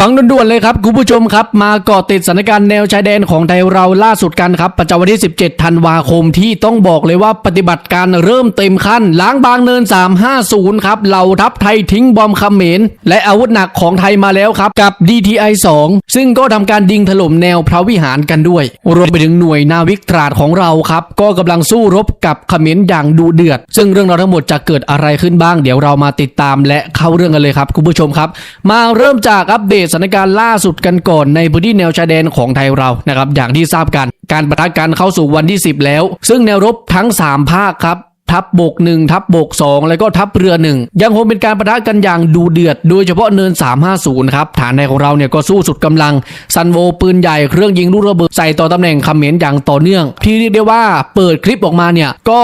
ฟังด่วนๆเลยครับคุณผู้ชมครับมาเกาะติดสถานการณ์แนวชายแดนของไทยเราล่าสุดกันครับประจำวันที่ 17 ธันวาคมที่ต้องบอกเลยว่าปฏิบัติการเริ่มเต็มขั้น ล้างบางเนิน 350 ครับเหล่าทัพไทยทิ้งบอมเขมรและอาวุธหนักของไทยมาแล้วครับ กับ DTI 2 ซึ่งก็ทำการยิงถล่มแนวพระวิหารกันด้วย รวมไปถึงหน่วยนาวิกตราดของเราครับ ก็กำลังสู้รบกับเขมรอย่างดุเดือด ซึ่งเรื่องราวทั้งหมดจะเกิดอะไรขึ้นบ้าง เดี๋ยวเรามาติดตามและเข้าเรื่องกันเลยครับคุณผู้ชมครับ มาเริ่มจากอัปเดตสถานการณ์ล่าสุดกันก่อนในพื้นที่แนวชายแดนของไทยเรานะครับอย่างที่ทราบกัน การประทะกันเข้าสู่วันที่ 10 แล้ว ซึ่งแนวรบทั้ง 3 ภาคครับ ทัพบกหนึ่งทัพบก2แล้วก็ทัพเรือหนึ่งยังคงเป็นการประทะกันอย่างดูเดือด โดยเฉพาะเนิน 350 ครับ ฐานในของเราเนี่ยก็สู้สุดกำลัง ซันโวปืนใหญ่เครื่องยิงลูกระเบิดใส่ต่อตำแหน่งเขมรอย่างต่อเนื่อง ที่เรียกได้ว่าเปิดคลิปออกมาเนี่ย ก็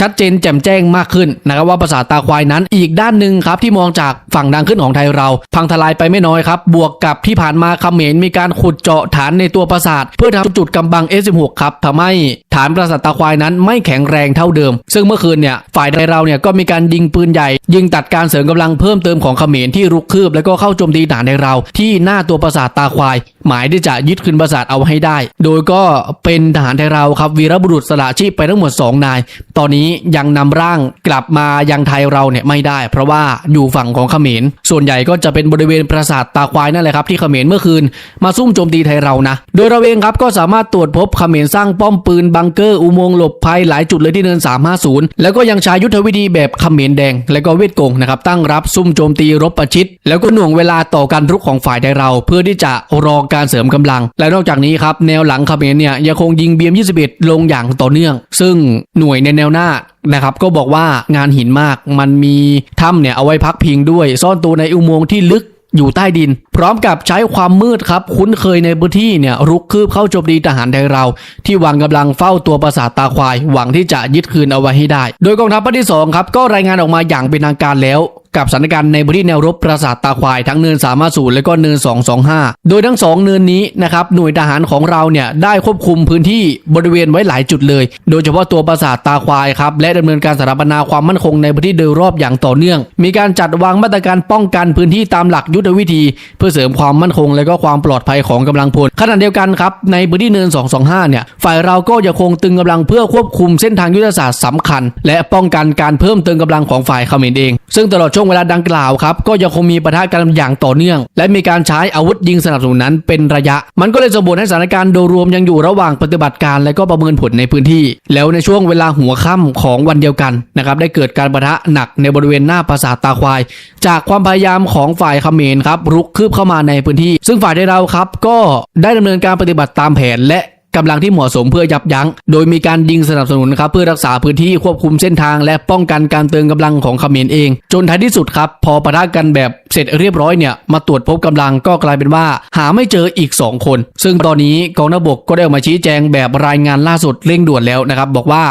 ชัดเจนแจ่มแจ้งมากขึ้นนะครับว่าภาษาทตาควายนั้นอีกด้านหนึ่งครับที่มองจากฝั่งดังขึ้นของไทยเรา พังทลายไปไม่น้อยครับบวกกับที่ผ่านมาเขมรมีการขุดเจาะฐานในตัวปราสาทเพื่อทำจุดกำบัง S16 ครับทำให้ฐานปราสาทตาควายนั้นไม่แข็งแรงเท่าเดิม ซึ่งเมื่อคืนเนี่ยฝ่ายในเราเนี่ยก็มีการยิงปืนใหญ่ ยิงตัดการเสริมกำลังเพิ่มเติมของเขมรที่รุกคืบ แล้วก็เข้าโจมตีฐานในเรา ที่หน้าตัวปราสาทตาควาย หมายที่จะยึดคืนปราสาทเอาให้ได้ โดยก็เป็นทหารไทยเราครับวีรบุรุษสละชีพไปทั้งหมด 2 นาย ตอนนี้ยังนำร่างกลับมายังไทยเราเนี่ยไม่ได้ เพราะว่าอยู่ฝั่งของเขมร ส่วนใหญ่ก็จะเป็นบริเวณปราสาทตาควายนั่นแหละครับที่เขมรเมื่อคืนมาซุ่มโจมตีไทยเรานะ โดยเราเองครับก็สามารถตรวจพบเขมรสร้างป้อมปืนบังเกอร์อุโมงค์หลบภัยหลายจุดเลยที่เนิน 350 แล้วก็ยังใช้ยุทธวิธีแบบเขมรแดง และก็เวทกงนะครับตั้งรับซุ่มโจมตีรบประชิด แล้วก็หน่วงเวลาต่อการรุกของฝ่ายไทยเรา เพื่อที่จะรอการเสริมกำลัง และนอกจากนี้ครับแนวหลังเขมรเนี่ยยังคงยิงเบียม21 ลงอย่างต่อเนื่อง ซึ่งหน่วยในแนวหน้านะครับก็บอกว่างานหินมากมันมีถ้ำเนี่ยเอาไว้พักพิงด้วย ซ่อนตัวในอุโมงค์ที่ลึกอยู่ใต้ดิน พร้อมกับใช้ความมืดครับ คุ้นเคยในพื้นที่เนี่ยรุกคืบเข้าโจมตีทหารไทยเรา ที่วางกำลังเฝ้าตัวปราสาทตาควาย หวังที่จะยึดคืนเอาไว้ให้ได้ โดยกองทัพภาคที่สองครับก็รายงานออกมาอย่างเป็นทางการแล้ว กับสถานการณ์ในพื้นที่แนวรบปราสาทตาควายทั้งเนิน 350 และก็เนิน 225 โดยทั้ง 2 เนินนี้นะครับหน่วยทหารของเราเนี่ยได้ควบคุมพื้นที่บริเวณไว้หลายจุดเลย โดยเฉพาะตัวปราสาทตาควายครับและดำเนินการสถาปนาความมั่นคงในพื้นที่โดยรอบอย่างต่อเนื่อง มีการจัดวางมาตรการป้องกันพื้นที่ตามหลักยุทธวิธี เพื่อเสริมความมั่นคงและก็ความปลอดภัยของกำลังพลขณะเดียวกันครับในพื้นที่เนิน 225 เนี่ยฝ่ายเราก็ยังคงตึงกำลังเพื่อควบคุมเส้นทางยุทธศาสตร์สำคัญ และป้องกันการเพิ่มเติมกำลังของฝ่ายเขมรเอง ซึ่งตลอดช่วงเวลาดังกล่าวครับก็ยังคงมีปะทะกันอย่างต่อเนื่อง และมีการใช้อาวุธยิงสนับสนุนนั้นเป็นระยะ มันก็เลยส่งผลให้สถานการณ์โดยรวมยังอยู่ระหว่างปฏิบัติการและก็ประเมินผลในพื้นที่ แล้วในช่วงเวลาหัวค่ำของวันเดียวกันนะครับได้เกิดการปะทะหนักในบริเวณหน้าปราสาทตาควาย จากความพยายามของฝ่ายเขมรครับรุกคืบเข้ามาในพื้นที่ ซึ่งฝ่ายไทยเราครับก็ได้ดำเนินการปฏิบัติตามแผนและ กำลังที่เหมาะสมเพื่อยับยั้ง โดยมีการยิงสนับสนุนครับเพื่อรักษาพื้นที่ควบคุมเส้นทาง และป้องกันการเติมกำลังของเขมรเอง จนท้ายที่สุดครับพอปะทะกันแบบเสร็จเรียบร้อยเนี่ยมาตรวจพบกำลังก็กลายเป็นว่า หาไม่เจออีก 2 คน ซึ่งตอนนี้กองทัพบกก็ได้ออกมาชี้แจงแบบรายงานล่าสุดเร่งด่วนแล้วนะครับบอกว่า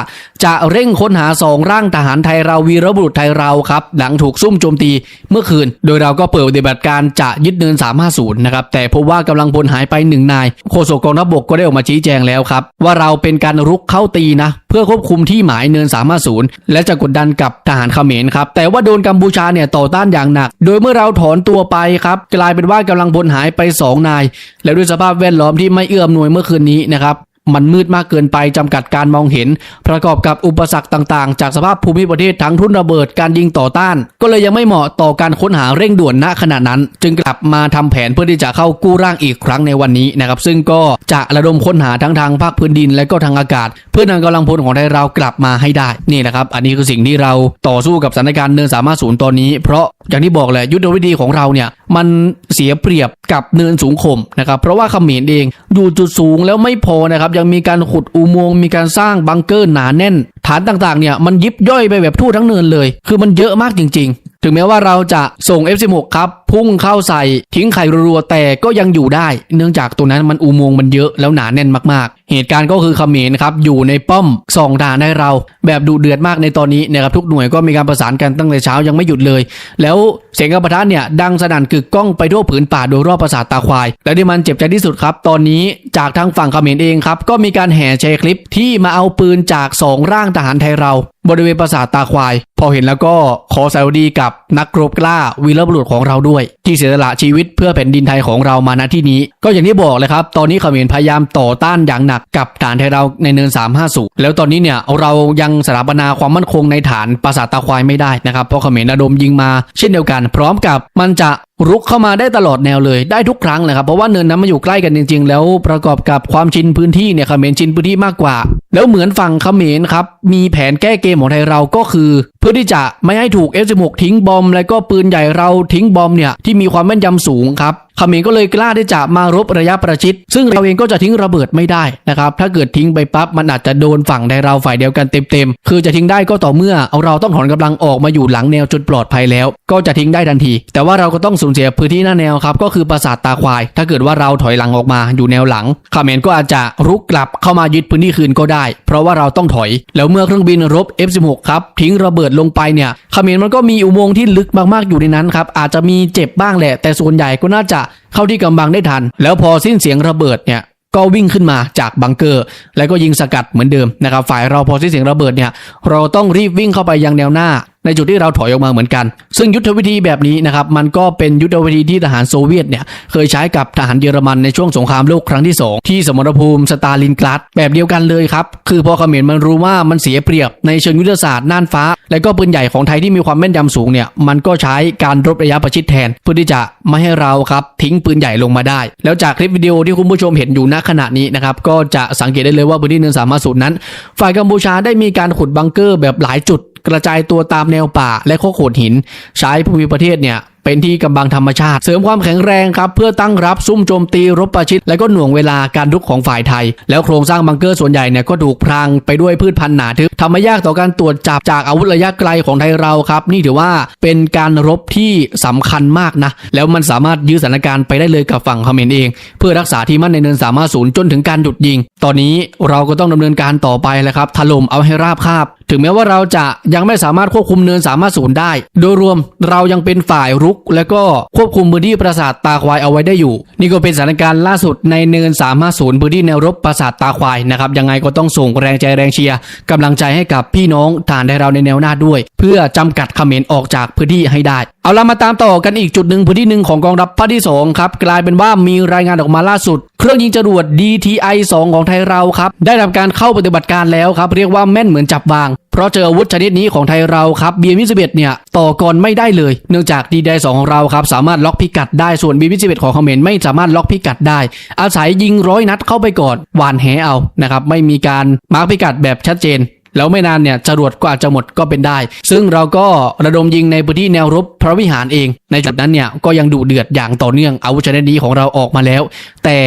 จะเร่งค้นหาสองร่างทหารไทยเราวีรบุรุษไทยเราครับหลังถูกซุ่มโจมตีเมื่อคืน โดยเราก็เปิดปฏิบัติการจะยึดเนิน 350 นะครับแต่พบว่ากำลังพลหายไปหนึ่งนายโฆษกกองทัพบกก็ได้ออกมาชี้แจงแล้วครับ ว่าเราเป็นการรุกเข้าตีนะ เพื่อควบคุมที่หมายเนิน 350 และจะกดดันกับทหารเขมรครับ แต่ว่าโดนกัมพูชาเนี่ยต่อต้านอย่างหนัก โดยเมื่อเราถอนตัวไปครับกลายเป็นว่ากำลังพลหายไป 2 นาย แล้วด้วยสภาพแวดล้อมที่ไม่เอื้ออำนวยเมื่อคืนนี้นะครับ มันมืดมากเกินไปจำกัดการมองเห็น ประกอบกับอุปสรรคต่างๆ จากสภาพภูมิประเทศทั้งทุนระเบิดการยิงต่อต้าน ก็เลยยังไม่เหมาะต่อการค้นหาเร่งด่วนณขณะนั้น จึงกลับมาทำแผนเพื่อที่จะเข้ากู้ร่างอีกครั้งในวันนี้นะครับซึ่งก็จะระดมค้นหาทั้งทางภาคพื้นดิน และก็ทางอากาศ เพื่อนำกำลังพลของไทยเรากลับมาให้ได้นี่นะครับ อันนี้คือสิ่งที่เราต่อสู้กับสถานการณ์เนินสามารถศูนย์ตอนนี้ เพราะอย่างที่บอกแหละยุทธวิธีของเราเนี่ยมันเสียเปรียบกับเนินสูงข่มนะครับ เพราะว่าเขมรเองอยู่จุดสูงแล้วไม่พอนะครับ ยังมีการขุดอุโมงค์มีการสร้างบังเกอร์หนาแน่น ฐานต่างๆเนี่ยมันยิบย่อยไปแบบทั่วทั้งเนินเลย คือมันเยอะมากจริง ๆถึงแม้ว่าเราจะส่ง F16 ครับ พุ่งเข้าใส่ทิ้งไข่รัวๆแต่ก็ยังอยู่ได้ เนื่องจากตรงนั้นมันอุโมงค์มันเยอะแล้วหนาแน่นมากเหตุการณ์ก็คือเขมรครับอยู่ในป้อมส่องด่านให้เรา แบบดุเดือดมากในตอนนี้นะครับทุกหน่วยก็มีการประสานกันตั้งแต่เช้ายังไม่หยุดเลย แล้วเสียงกระปะทะเนี่ยดังสนั่นกึกก้องไปทั่วผืนป่าโดยรอบปราสาทตาควาย และที่มันเจ็บใจที่สุดครับ ตอนนี้จากทางฝั่งเขมรเองครับก็มีการแห่แชร์คลิปที่มาเอาปืนจากสองร่างทหารไทยเรา บริเวณปราสาทตาควาย พอเห็นแล้วก็ขอแสดงดีกับนักรบกล้าวีรบุรุษของเราด้วย ที่เสียสละชีวิตเพื่อแผ่นดินไทยของเรามาณที่นี้ ก็อย่างที่บอกเลยครับ ตอนนี้เขมรพยายามต่อต้านอย่างหนักกับฐานไทยเราในเนิน 350 แล้วตอนนี้เนี่ยเรายังสถาปนาความมั่นคงในฐานปราสาทตาควายไม่ได้นะครับเพราะเขมรระดมยิงมาเช่นเดียวกัน พร้อมกับมันจะรุกเข้ามาได้ตลอดแนวเลยได้ทุกครั้งเลยครับเพราะว่าเนินนั้นมันอยู่ใกล้กันจริง ๆ แล้วประกอบกับความชินพื้นที่เนี่ยเขมรชินพื้นที่มากกว่า แล้วเหมือนฝั่งเขมรครับมีแผนแก้เกมของไทยเราก็คือ เพื่อที่จะไม่ให้ถูก F16 ทิ้งบอม แล้วก็ปืนใหญ่เราทิ้งบอมเนี่ยที่มีความแม่นยำสูงครับเขมรก็เลยกล้าที่จะมารบระยะประชิด ซึ่งเราเองก็จะทิ้งระเบิดไม่ได้นะครับถ้าเกิดทิ้งไปปั๊บมันอาจจะโดนฝั่งไทยเราฝ่ายเดียวกันเต็มๆคือจะทิ้งได้ก็ต่อเมื่อเอาเราต้องถอนกำลังออกมาอยู่หลังแนวจุดปลอดภัยแล้ว ก็จะทิ้งได้ทันที แต่ว่าเราก็ต้องสูญเสียพื้นที่หน้าแนวครับก็คือปราสาทตาควาย ถ้าเกิดว่าเราถอยหลังออกมาอยู่แนวหลังเขมรก็อาจจะรุกกลับเข้ามายึดพื้นที่คืนก็ได้ เพราะว่าเราต้องถอย แล้วเมื่อเครื่องบินรบ F16 ครับทิ้งระเบิดลงไปเนี่ยเขมรมันก็มีอุโมงค์ที่ลึกมากๆอยู่ในนั้นครับอาจจะมีเจ็บบ้างแหละ แต่ส่วนใหญ่ก็น่าจะเข้าที่กำบังได้ทัน แล้วพอสิ้นเสียงระเบิดเนี่ยก็วิ่งขึ้นมาจากบังเกอร์ แล้วก็ยิงสกัดเหมือนเดิมนะครับ ฝ่ายเราพอสิ้นเสียงระเบิดเนี่ย เราต้องรีบวิ่งเข้าไปยังแนวหน้า ในจุดที่เราถอยออกมาเหมือนกัน ซึ่งยุทธวิธีแบบนี้นะครับมันก็เป็นยุทธวิธีที่ทหารโซเวียตเนี่ยเคยใช้กับทหารเยอรมันในช่วงสงครามโลกครั้งที่ 2 ที่สมรภูมิสตาลินกราดแบบเดียวกันเลยครับ คือพอเขมรมันรู้ว่ามันเสียเปรียบในเชิงยุทธศาสตร์น่านฟ้า และก็ปืนใหญ่ของไทยที่มีความแม่นยำสูงเนี่ยมันก็ใช้การรบระยะประชิดแทน เพื่อที่จะไม่ให้เราครับทิ้งปืนใหญ่ลงมาได้ แล้วจากคลิปวิดีโอที่คุณผู้ชมเห็นอยู่ณขณะนี้นะครับก็จะสังเกตได้เลยว่าพื้นที่เนินสามารถสูนั้น ฝ่ายกัมพูชาได้มีการขุดบังเกอร์แบบหลายจุด กระจายตัวตามแนวป่าและโคกโขดหิน ใช้ภูมิประเทศเนี่ย เป็นที่กำบังธรรมชาติ เสริมความแข็งแรงครับเพื่อตั้งรับซุ่มโจมตีรบประชิด และก็หน่วงเวลาการรุกของฝ่ายไทย แล้วโครงสร้างบังเกอร์ส่วนใหญ่เนี่ยก็ถูกพรางไปด้วยพืชพันธุ์หนาทึบทำให้ยากต่อการตรวจจับจากอาวุธระยะไกลของไทยเราครับ นี่ถือว่าเป็นการรบที่สำคัญมากนะ แล้วมันสามารถยื้อสถานการณ์ไปได้เลยกับฝั่งเขมรเอง เพื่อรักษาที่มั่นในเนินสามารถศูนย์จนถึงการหยุดยิง ตอนนี้เราก็ต้องดำเนินการต่อไปแล้วครับถล่มเอาให้ราบคาบ ถึงแม้ว่าเราจะยังไม่สามารถควบคุมเนินสามารถศูนย์ได้ โดยรวมเรายังเป็นฝ่ายรุกและก็ควบคุมพื้นที่ปราสาทตาควายเอาไว้ได้อยู่ นี่ก็เป็นสถานการณ์ล่าสุดในเนิน 350 พื้นที่แนวรบปราสาทตาควายนะครับยังไงก็ต้องส่งแรงใจแรงเชียร์กำลังใจให้กับพี่น้องฐานได้เราในแนวหน้าด้วย เพื่อจำกัดเขมรออกจากพื้นที่ให้ได้ เอาละมาตามต่อกันอีกจุดหนึ่งพื้นที่หนึ่งของกองทัพภาคที่สองครับกลายเป็นว่ามีรายงานออกมาล่าสุด เครื่องยิงจรวด DTI 2 ของไทยเราครับได้ทำการเข้าปฏิบัติการแล้วครับเรียกว่าแม่นเหมือนจับวาง เพราะเจออาวุธชนิดนี้ของไทยเราครับ BM21 เนี่ยต่อกรไม่ได้เลย เนื่องจาก DTI 2 ของเราครับสามารถล็อกพิกัดได้ส่วน BB11 ของเขมรไม่สามารถล็อกพิกัดได้ อาศัยยิงร้อยนัดเข้าไปก่อนหวานแหเอานะครับไม่มีการมาร์กพิกัดแบบชัดเจนแล้วไม่นานเนี่ยจรวดก็อาจจะหมดก็เป็นได้ ซึ่งเราก็ระดมยิงในพื้นที่แนวรบพระวิหารเอง ในจุดนั้นเนี่ยก็ยังดุเดือดอย่างต่อเนื่องอาวุธชนิดนี้ของเราออกมาแล้ว แต่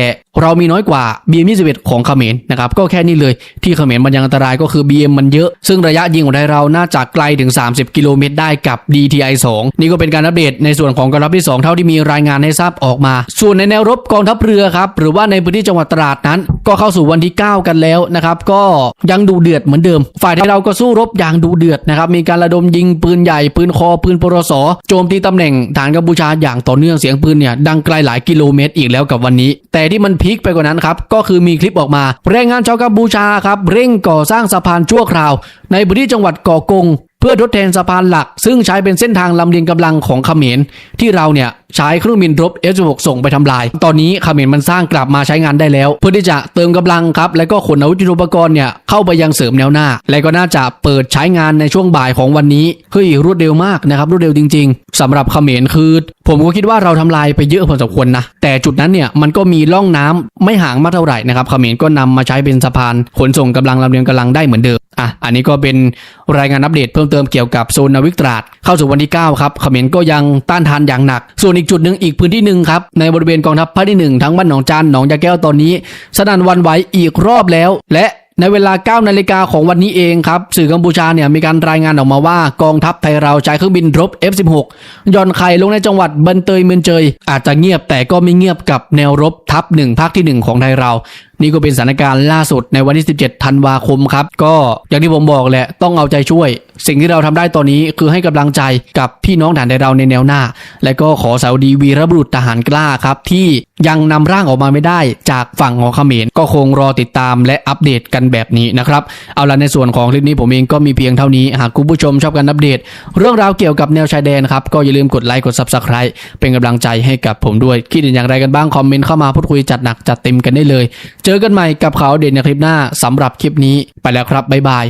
เรามีน้อยกว่า BM21 ของเขมรนะครับก็แค่นี้เลยที่เขมรมันยังอันตรายก็คือ BM มันเยอะ ซึ่งระยะยิงของไทยเราน่าจะไกลถึง 30 กิโลเมตรได้กับ DTI 2 นี่ก็เป็นการอัปเดตในส่วนของกองทัพที่ 2 เท่าที่มีรายงานให้ทราบออกมา ส่วนในแนวรบกองทัพเรือครับหรือว่าในพื้นที่จังหวัดตราดนั้น ก็เข้าสู่วันที่ 9 กันแล้วนะครับก็ยังดูเดือดเหมือนเดิม ฝ่ายไทยเราก็สู้รบอย่างดูเดือดนะครับมีการระดมยิงปืนใหญ่ปืนคอปืนปรสโจมตีตำแหน่งฐานกัมพูชาอย่างต่อเนื่องเสียงปืนเนี่ยดังไกลหลายกิโลเมตรอีกแล้วกับวันนี้ แต่ที่มันพีคไปกว่านั้นครับก็คือมีคลิปออกมา แรงงานชาวกัมพูชาครับเร่งก่อสร้างสะพานชั่วคราว ในพื้นที่จังหวัดก่อกงเพื่อทดแทนสะพานหลัก ซึ่งใช้เป็นเส้นทางลำเลียงกำลังของเขมรที่เราเนี่ยใช้เครื่องบินรบ F16 ส่งไปทำลาย ตอนนี้เขมรมันสร้างกลับมาใช้งานได้แล้ว เพื่อที่จะเติมกำลังครับ และก็ขนอาวุธยุทโธปกรณ์เนี่ยเข้าไปยังเสริมแนวหน้า และก็น่าจะเปิดใช้งานในช่วงบ่ายของวันนี้เฮ้ยรวดเร็วมากนะครับรวดเร็วจริง ๆสำหรับเขมรคือ ผมก็คิดว่าเราทำลายไปเยอะพอสมควรนะ แต่จุดนั้นเนี่ยมันก็มีร่องน้ำไม่ห่างมากเท่าไหร่นะครับเขมรก็นำมาใช้เป็นสะพานขนส่งกำลังลำเลียงกำลังได้เหมือนเดิมอะอันนี้ก็เป็นรายงานอัปเดตเพิ่มเติมเกี่ยวกับโซนนาวิกตราดเข้าสู่วันที่ 9 ครับเขมรก็ยังต้านทานอย่างหนัก ส่วนอีกจุดหนึ่งอีกพื้นที่หนึ่งครับในบริเวณกองทัพภาคที่หนึ่งทั้งบ้านหนองจานหนองยาแก้วตอนนี้สนั่นวันไหวอีกรอบแล้ว และ ในเวลา 9 นาฬิกาของวันนี้เองครับ สื่อกัมพูชาเนี่ยมีการรายงานออกมาว่ากองทัพไทยเราใช้เครื่องบินรบ F16 ย่อนไข่ลงในจังหวัดบันเตยเมือนเจย อาจจะเงียบแต่ก็ไม่เงียบกับแนวรบทัพหนึ่งภาคที่หนึ่งของไทยเรา นี่ก็เป็นสถานการณ์ล่าสุดในวันที่ 17 ธันวาคมครับ ก็อย่างที่ผมบอกแหละต้องเอาใจช่วย สิ่งที่เราทำได้ตอนนี้คือให้กำลังใจกับพี่น้องฐานในเราในแนวหน้า และก็ขอสาวดีวีรบุรุษทหารกล้าครับ ที่ยังนำร่างออกมาไม่ได้จากฝั่งของเขมรก็คงรอติดตามและอัปเดตกันแบบนี้นะครับ เอาละในส่วนของคลิปนี้ผมเองก็มีเพียงเท่านี้หากคุณผู้ชมชอบการอัปเดต เรื่องราวเกี่ยวกับแนวชายแดนครับก็อย่าลืมกดไลค์กด subscribe เป็นกำลังใจให้กับผมด้วยคิดเห็นอย่างไรกันบ้างคอมเมนต์เข้ามาพูดคุยจัดหนักจัดเต็มกันได้เลยเจอกันใหม่กับเขาเด่นในคลิปหน้าสำหรับคลิปนี้ไปแล้วครับบ๊ายบาย